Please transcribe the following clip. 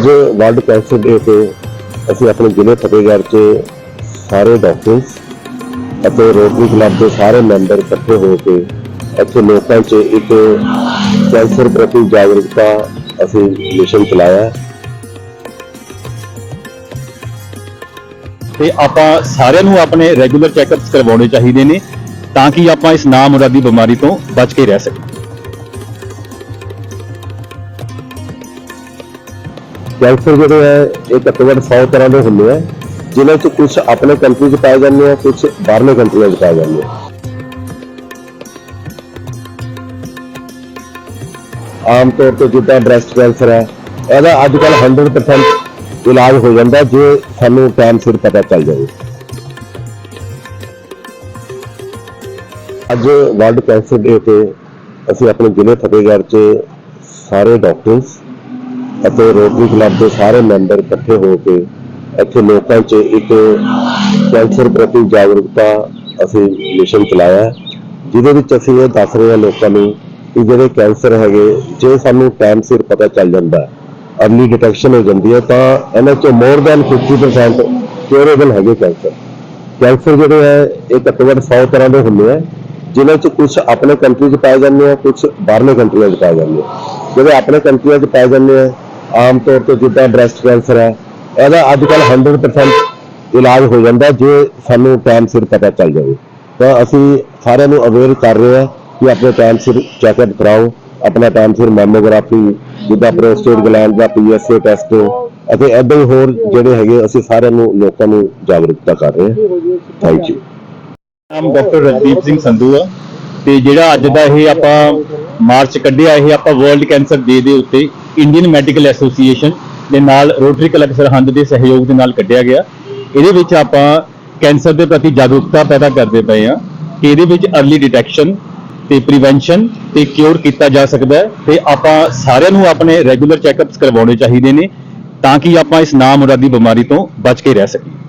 ਅੱਜ world cancer ਡੇ ਤੇ ਅਸੀਂ ਆਪਣੇ ਜ਼ਿਲ੍ਹੇ ਫਤਿਹਗੜ੍ਹ 'ਚ ਸਾਰੇ ਡਾਕਟਰਸ ਅਤੇ ਰੋਟਰੀ ਕਲੱਬ ਦੇ ਸਾਰੇ ਮੈਂਬਰ ਇਕੱਠੇ ਹੋ ਕੇ ਇੱਥੇ ਲੋਕਾਂ 'ਚ ਇੱਕ ਕੈਂਸਰ ਪ੍ਰਤੀ ਜਾਗਰੂਕਤਾ ਅਸੀਂ ਮਿਸ਼ਨ ਚਲਾਇਆ ਹੈ। ਤੇ ਆਪਾਂ ਸਾਰਿਆਂ ਨੂੰ ਆਪਣੇ ਰੈਗੂਲਰ ਚੈੱਕਅਪਸ ਕਰਵਾਉਣੇ ਚਾਹੀਦੇ ਨੇ ਤਾਂ ਕਿ ਆਪਾਂ ਇਸ ਨਾਮੁਰਾਦੀ ਬਿਮਾਰੀ ਤੋਂ ਬਚ ਕੇ ਰਹਿ ਸਕੀਏ ਕੈਂਸਰ ਜਿਹੜੇ ਹੈ, ਇਹ ਘੱਟੋ ਘੱਟ 100 ਤਰ੍ਹਾਂ ਦੇ ਹੁੰਦੇ ਆ ਜਿਨ੍ਹਾਂ 'ਚ ਕੁਝ ਆਪਣੇ ਕੰਟਰੀ 'ਚ ਪਾਏ ਜਾਂਦੇ ਆ ਕੁਝ ਬਾਹਰਲੇ ਕੰਟਰੀਆਂ 'ਚ ਪਾਏ ਜਾਂਦੇ ਆ। ਆਮ ਤੌਰ ਤੇ ਜਿੱਦਾਂ ਬ੍ਰੈਸਟ ਕੈਂਸਰ ਹੈ, ਇਹਦਾ ਅੱਜ ਕੱਲ 100% ਇਲਾਜ ਹੋ ਜਾਂਦਾ ਜੇ ਸਾਨੂੰ ਟਾਈਮ ਸਿਰ ਪਤਾ ਚੱਲ ਜਾਵੇ। ਅੱਜ ਵਰਲਡ ਕੈਂਸਰ ਡੇ ਤੇ ਅਸੀਂ ਆਪਣੇ ਜ਼ਿਲ੍ਹੇ ਫਤਿਹਗੜ੍ਹ 'ਚ ਸਾਰੇ ਡਾਕਟਰਸ ਅਤੇ ਰੋਟਰੀ ਕਲੱਬ ਦੇ ਸਾਰੇ ਮੈਂਬਰ ਇਕੱਠੇ ਹੋ ਕੇ ਇੱਥੇ ਲੋਕਾਂ 'ਚ ਇੱਕ ਕੈਂਸਰ ਪ੍ਰਤੀ ਜਾਗਰੂਕਤਾ ਅਸੀਂ ਮਿਸ਼ਨ ਚਲਾਇਆ ਜਿਹਦੇ ਵਿੱਚ ਅਸੀਂ ਇਹ ਦੱਸ ਰਹੇ ਹਾਂ ਲੋਕਾਂ ਨੂੰ ਕਿ ਜਿਹੜੇ ਕੈਂਸਰ ਹੈਗੇ, ਜੇ ਸਾਨੂੰ ਟਾਈਮ ਸਿਰ ਪਤਾ ਚੱਲ ਜਾਂਦਾ ਅਰਲੀ ਡਿਟੈਕਸ਼ਨ ਹੋ ਜਾਂਦੀ ਹੈ, ਤਾਂ ਇਹਨਾਂ 'ਚ ਮੋਰ ਦੈਨ 50% ਕਿਉਰੇਬਲ ਹੈਗੇ ਕੈਂਸਰ। ਕੈਂਸਰ ਜਿਹੜੇ ਹੈ, ਇਹ ਘੱਟੋ ਘੱਟ 100 ਤਰ੍ਹਾਂ ਦੇ ਹੁੰਦੇ ਆ ਜਿਨ੍ਹਾਂ 'ਚ ਕੁਝ ਆਪਣੇ ਕੰਟਰੀ 'ਚ ਪਾਏ ਜਾਂਦੇ ਆ ਕੁਝ ਬਾਹਰਲੇ ਕੰਟਰੀਆਂ 'ਚ ਪਾਏ ਜਾਂਦੇ ਆ। ਜਿਹੜੇ ਆਪਣੇ ਕੰਟਰੀਆਂ 'ਚ ਪਾਏ ਜਾਂਦੇ ਆ ਆਮ ਤੌਰ ਤੇ ਜਿੱਦਾਂ ਬ੍ਰੈਸਟ ਕੈਂਸਰ ਹੈ, ਇਹਦਾ ਅੱਜ ਕੱਲ 100% ਇਲਾਜ ਹੋ ਜਾਂਦਾ ਜੇ ਸਾਨੂੰ ਟਾਈਮ ਸਿਰ ਪਤਾ ਚੱਲ ਜਾਵੇ। ਤਾਂ ਅਸੀਂ ਸਾਰਿਆਂ ਨੂੰ ਅਵੇਅਰ ਕਰ ਰਹੇ ਹਾਂ ਕਿ ਆਪਣੇ ਟਾਈਮ ਸਿਰ ਚੈੱਕਅਪ ਕਰਾਓ, ਆਪਣਾ ਟਾਈਮ ਸਿਰ ਮੈਮੋਗ੍ਰਾਫੀ ਜਿੱਦਾਂ ਪ੍ਰੋਸਟੇਟ ਗਲੈਂਡ ਦਾ ਪੀਐਸਏ ਟੈਸਟ ਅਤੇ ਏਦਾਂ ਹੀ ਹੋਰ ਜਿਹੜੇ ਹੈਗੇ, ਅਸੀਂ ਸਾਰਿਆਂ ਨੂੰ ਲੋਕਾਂ ਨੂੰ ਜਾਗਰੂਕਤਾ ਕਰ ਰਹੇ ਹਾਂ। ਥੈਂਕ ਯੂ ਨਾਮ ਡਾਕਟਰ ਰਜਦੀਪ ਸਿੰਘ ਸੰਧੂ ਆ। ਤੇ ਜਿਹੜਾ ਅੱਜ ਦਾ ਇਹ ਆਪਾਂ ਮਾਰਚ ਕੱਢਿਆ, ਇਹ ਆਪਾਂ ਵਰਲਡ ਕੈਂਸਰ ਡੇ ਦੇ ਉੱਤੇ ਇੰਡੀਅਨ ਮੈਡੀਕਲ ਐਸੋਸੀਏਸ਼ਨ ਦੇ ਨਾਲ ਰੋਟਰੀ ਕਲੱਬ ਸਰਹੰਦ ਦੇ ਸਹਿਯੋਗ ਦੇ ਨਾਲ ਕੱਢਿਆ ਗਿਆ। ਇਹਦੇ ਵਿੱਚ ਆਪਾਂ ਕੈਂਸਰ ਦੇ ਪ੍ਰਤੀ ਜਾਗਰੂਕਤਾ ਪੈਦਾ ਕਰਦੇ ਪਏ ਆ ਕਿ ਇਹਦੇ ਵਿੱਚ ਅਰਲੀ ਡਿਟੈਕਸ਼ਨ ਤੇ ਪ੍ਰੀਵੈਂਸ਼ਨ ਤੇ ਕਿਉਰ ਕੀਤਾ ਜਾ ਸਕਦਾ ਹੈ ਤੇ ਆਪਾਂ ਸਾਰਿਆਂ ਨੂੰ ਆਪਣੇ ਰੈਗੂਲਰ ਚੈੱਕਅਪਸ ਕਰਵਾਉਣੇ ਚਾਹੀਦੇ ਨੇ ਤਾਂ ਕਿ ਆਪਾਂ ਇਸ ਨਾਮੁਰਾਦੀ ਬਿਮਾਰੀ ਤੋਂ ਬਚ ਕੇ ਰਹਿ ਸਕੀਏ।